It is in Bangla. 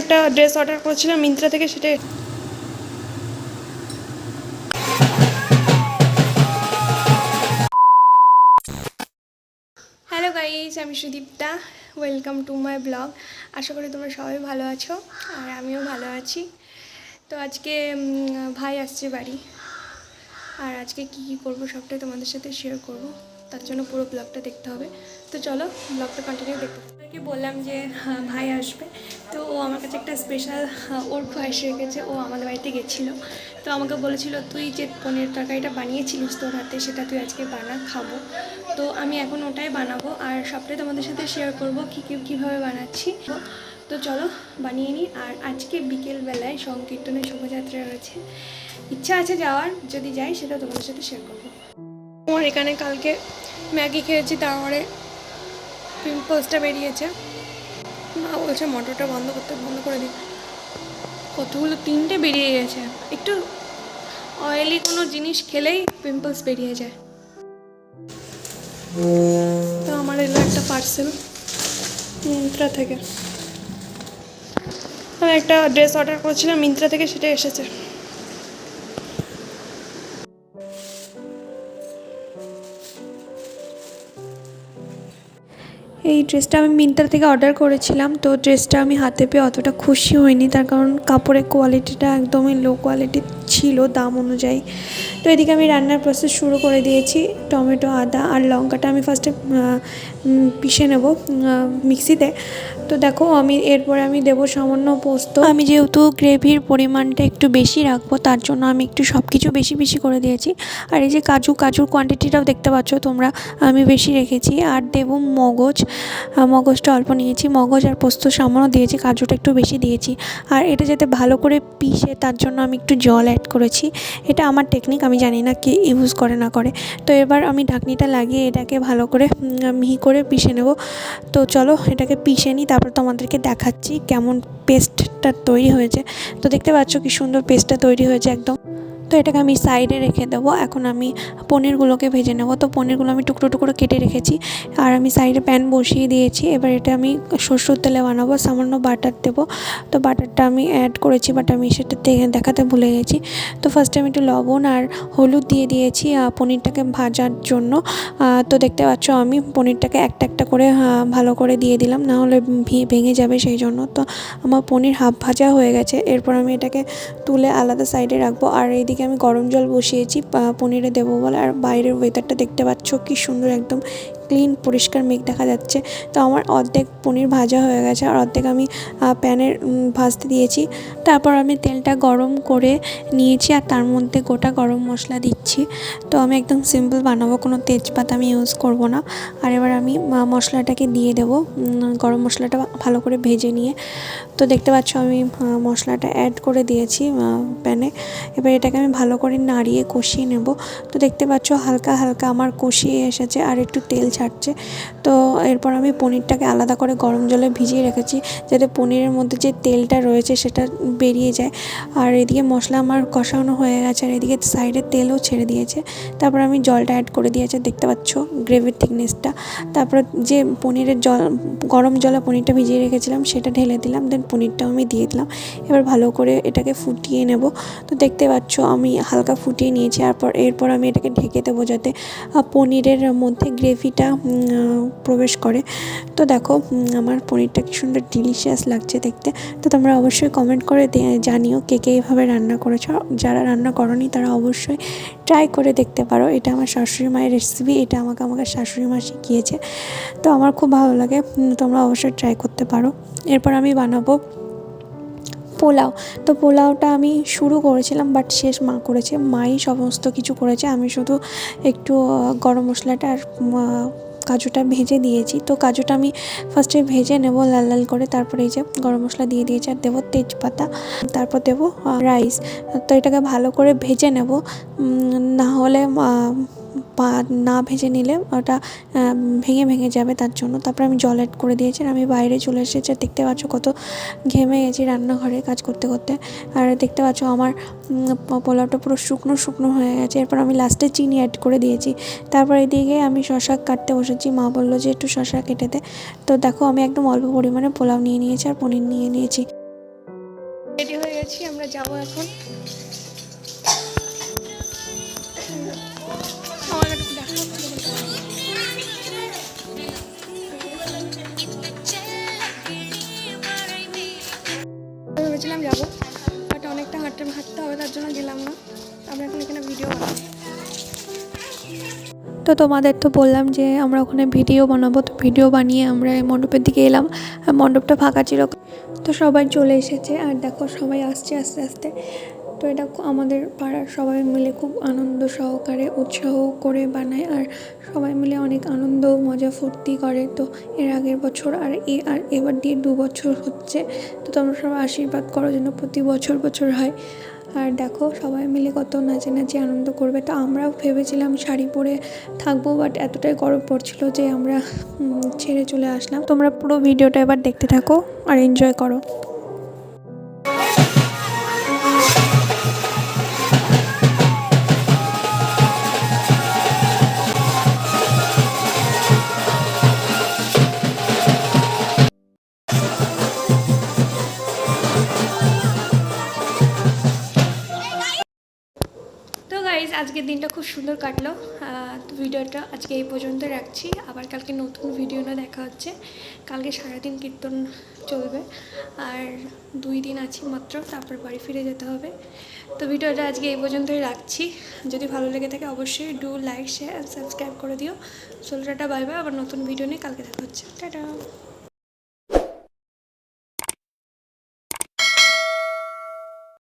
একটা ড্রেস অর্ডার করেছিলাম মিন্ত্রা থেকে, সেটা হ্যালো গাইস আমি Sudipta. Welcome to my blog আশা করি তোমরা সবাই ভালো আছো, আর আমিও ভালো আছি। তো আজকে ভাই আসছে বাড়ি। আর আজকে কী কী করব সবটাই তোমাদের সাথে শেয়ার করব। তার জন্য পুরো ব্লগটা দেখতে হবে। তো চলো ব্লগটা কন্টিনিউ দেখতে আপনাকে বললাম যে হ্যাঁ, ভাই আসবে। তো ও আমার কাছে একটা স্পেশাল ওর খোয়াইশ রেখেছে ও আমাদের বাড়িতে গেছিল। তো আমাকে বলেছিল তুই যে পনির তরকারিটা বানিয়েছিলিস তোর হাতে সেটা তুই আজকে বানা খাব। তো আমি এখন ওটাই বানাবো আর সবটাই তোমাদের সাথে শেয়ার করব কী কী কীভাবে বানাচ্ছি। তো চলো বানিয়ে নিই। আর আজকে বিকেলবেলায় সংকীর্তনের শোভাযাত্রা রয়েছে। ইচ্ছা আছে যাওয়ার যদি যাই সেটা তোমাদের সাথে শেয়ার করব। আমার এখানে কালকে ম্যাগি খেয়েছি তারপরে পিম্পলসটা বেরিয়েছে। মা বলছে, মোটরটা বন্ধ করতে, বন্ধ করে দিই। কতগুলো, তিনটে বেরিয়ে গেছে। একটু অয়েলি কোনো জিনিস খেলেই পিম্পলস বেরিয়ে যায়। তো আমার এলো একটা পার্সেল মিন্ত্রা থেকে। আমি একটা ড্রেস অর্ডার করেছিলাম মিন্ত্রা থেকে সেটা এসেছে। ড্রেসটা আমি মিন্ত্রা থেকে অর্ডার করেছিলাম, তো ড্রেসটা আমি হাতে পেয়ে অতটা খুশি হইনি। তার কারণ কাপড়ের কোয়ালিটিটা একদমই লো কোয়ালিটি ছিল দাম অনুযায়ী। তো এদিকে আমি রান্নার প্রসেস শুরু করে দিয়েছি, টমেটো, আদা আর লঙ্কাটা আমি ফার্স্টে পিষে নেব মিক্সিতে। তো দেখো, আমি এরপরে আমি দেবো সামান্য পোস্ত। আমি যেহেতু গ্রেভির পরিমাণটা একটু বেশি রাখব, তার জন্য আমি একটু সব কিছু বেশি বেশি করে দিয়েছি। আর এই যে কাজু, কাজুর কোয়ান্টিটিটাও দেখতে পাচ্ছ তোমরা, আমি বেশি রেখেছি। আর দেব মগজ। মগজটা অল্প নিয়েছি। মগজ আর পোস্ত সামান্য দিয়েছি, কাজুটা একটু বেশি দিয়েছি। আর এটা যাতে ভালো করে পিষে, তার জন্য আমি একটু জল অ্যাড করেছি। এটা আমার টেকনিক আমি জানি না কি ইউজ করে না করে। তো এবার আমি ঢাকনিটা লাগিয়ে এটাকে ভালো করে মিহি করে পিষে নেব। তো চলো এটাকে পিষে নিই, তারপর তোমাদেরকে দেখাচ্ছি কেমন পেস্টটা তৈরি হয়েছে। তো দেখতে পাচ্ছ কি সুন্দর পেস্টটা তৈরি হয়েছে একদম। তো এটাকে আমি সাইডে রেখে দেবো। এখন আমি পনিরগুলোকে ভেজে নেব। তো পনিরগুলো আমি টুকরো টুকরো কেটে রেখেছি। আর আমি সাইডে প্যান বসিয়ে দিয়েছি। এবার এটা আমি সরষের তেলে বানাবো। সামান্য বাটার দেবো। তো বাটারটা আমি অ্যাড করেছি বাট আমি সেটা দেখাতে ভুলে গেছি। তো ফার্স্টে আমি একটু লবণ আর হলুদ দিয়ে দিয়েছি পনিরটাকে ভাজার জন্য। তো দেখতে পাচ্ছ আমি পনিরটাকে একটা একটা করে ভালো করে দিয়ে দিলাম। না হলে ভেঙে যাবে সেই জন্য। তো আমার পনির হাফ ভাজা হয়ে গেছে। এরপর আমি এটাকে তুলে আলাদা সাইডে রাখব। আর এইদিকে আমি গরম জল বসিয়েছি পনিরে দেবো বলে। আর বাইরের ওয়েদারটা দেখতে পাচ্ছ কি সুন্দর একদম ক্লিন পরিষ্কার মেঘ দেখা যাচ্ছে। তো আমার অর্ধেক পনির ভাজা হয়ে গেছে, আর অর্ধেক আমি প্যানের ভাজতে দিয়েছি। তারপর আমি তেলটা গরম করে নিয়েছি, আর তার মধ্যে গোটা গরম মশলা দিচ্ছি। তো আমি একদম সিম্পল বানাবো, কোনো তেজপাতা আমি ইউজ করব না। আর এবার আমি মশলাটাকে দিয়ে দেবো গরম মশলাটা ভালো করে ভেজে নিয়ে। তো দেখতে পাচ্ছ আমি মশলাটা অ্যাড করে দিয়েছি প্যানে। এবার এটাকে আমি ভালো করে নাড়িয়ে কষিয়ে নেব। তো দেখতে পাচ্ছ হালকা হালকা আমার কষিয়ে এসেছে, আর একটু তেল ছাড়ছে। তো এরপর আমি পনিরটাকে আলাদা করে গরম জলে ভিজিয়ে রেখেছি যাতে পনিরের মধ্যে যে তেলটা রয়েছে সেটা বেরিয়ে যায়। আর এদিকে মশলা আমার কষানো হয়ে গেছে আর এদিকে সাইডে তেলও ছেড়ে দিয়েছে। তারপর আমি জলটা অ্যাড করে দিয়েছি, দেখতে পাচ্ছ গ্রেভির থিকনেসটা তারপর যে পনিরের জল, গরম জলে পনিরটা ভিজিয়ে রেখেছিলাম সেটা ঢেলে দিলাম দেন পনিরটাও আমি দিয়ে দিলাম। এবার ভালো করে এটাকে ফুটিয়ে নেব। তো দেখতে পাচ্ছ আমি হালকা ফুটিয়ে নিয়েছি, তারপর এরপর আমি এটাকে ঢেকে দেবো যাতে পনিরের মধ্যে গ্রেভিটা আহ, প্রবেশ করে। তো দেখো আমার পনিরটা কি সুন্দর ডিলিশিয়াস লাগছে দেখতে। তো তোমরা অবশ্যই কমেন্ট করে জানিও কে কে এইভাবে রান্না করেছ। যারা রান্না করনি তারা অবশ্যই ট্রাই করে দেখতে পারো। এটা আমার শাশুড়ি মায়ের রেসিপি এটা আমাকে আমাকে শাশুড়ি মা শিখিয়েছে। তো আমার খুব ভালো লাগে তোমরা অবশ্যই ট্রাই করতে পারো। এরপর আমি বানাবো পোলাও। তো পোলাওটা আমি শুরু করেছিলাম বাট শেষ মা করেছে। মাই সমস্ত কিছু করেছে। আমি শুধু একটু গরম মশলাটা আর কাজুটা ভেজে দিয়েছি তো কাজুটা আমি ফার্স্টে ভেজে নেব লাল লাল করে। তারপরে এই যে গরম মশলা দিয়ে দিয়েছি আর দেবো তেজপাতা। তারপর দেবো রাইস তো এটাকে ভালো করে ভেজে নেব। না হলে বা না ভেজে নিলে ওটা ভেঙে ভেঙে যাবে তার জন্য। তারপর আমি জল অ্যাড করে দিয়েছি আমি বাইরে চলে এসেছি দেখতে পাচ্ছ কত ঘেমে গেছি রান্নাঘরে কাজ করতে করতে। আর দেখতে পাচ্ছ আমার পোলাওটা পুরো শুকনো শুকনো হয়ে গেছে। এরপর আমি লাস্টে চিনি অ্যাড করে দিয়েছি। তারপর এদিকে আমি শশা কাটতে বসেছি। মা বলল যে একটু শশা কেটে দে। তো দেখো আমি একদম অল্প পরিমাণে পোলাও নিয়ে নিয়েছি আর পনির নিয়ে নিয়েছি। রেডি হয়ে গেছি, আমরা যাব এখন। গেলাম না। আমরা এখন এখানে ভিডিও বানাবো। তো তোমাদের তো বললাম যে আমরা ওখানে ভিডিও বানাবো, তো ভিডিও বানিয়ে আমরা মণ্ডপের দিকে এলাম। মণ্ডপটা ফাঁকা ছিল। তো সবাই চলে এসেছে। আর দেখো সবাই আসছে, আস্তে আস্তে। তো এটা আমাদের পাড়ার সবাই মিলে খুব আনন্দ সহকারে উৎসাহ করে বানায়। আর সবাই মিলে অনেক আনন্দ, মজা, ফুর্তি করে। তো এর আগের বছর আর এ আর এবার দিয়ে দু বছর হচ্ছে। তো তোমরা সবাই আশীর্বাদ করো যেন প্রতি বছর বছর হয়। আর দেখো, সবাই মিলে কত নাচে নাচে আনন্দ করবে। তো আমরাও ভেবেছিলাম শাড়ি পরে থাকব বাট এতটাই গরম পড়ছিল যে আমরা ছেড়ে চলে আসলাম। তোমরা পুরো ভিডিওটা এবার দেখতে থাকো আর এনজয় করো। আজকের দিনটা খুব সুন্দর কাটলো। ভিডিওটা আজকে এই পর্যন্ত রাখছি। আবার কালকে নতুন ভিডিও না দেখা হচ্ছে। কালকে সারাদিন কীর্তন চলবে। আর দুই দিন আছি মাত্র, তারপর বাড়ি ফিরে যেতে হবে। তো ভিডিওটা আজকে এই পর্যন্তই রাখছি। যদি ভালো লেগে থাকে অবশ্যই ডু লাইক শেয়ার সাবস্ক্রাইব করে দিও। সোলটাটা বাই বাই আবার নতুন ভিডিও নিয়ে কালকে দেখা হচ্ছে। টাটা।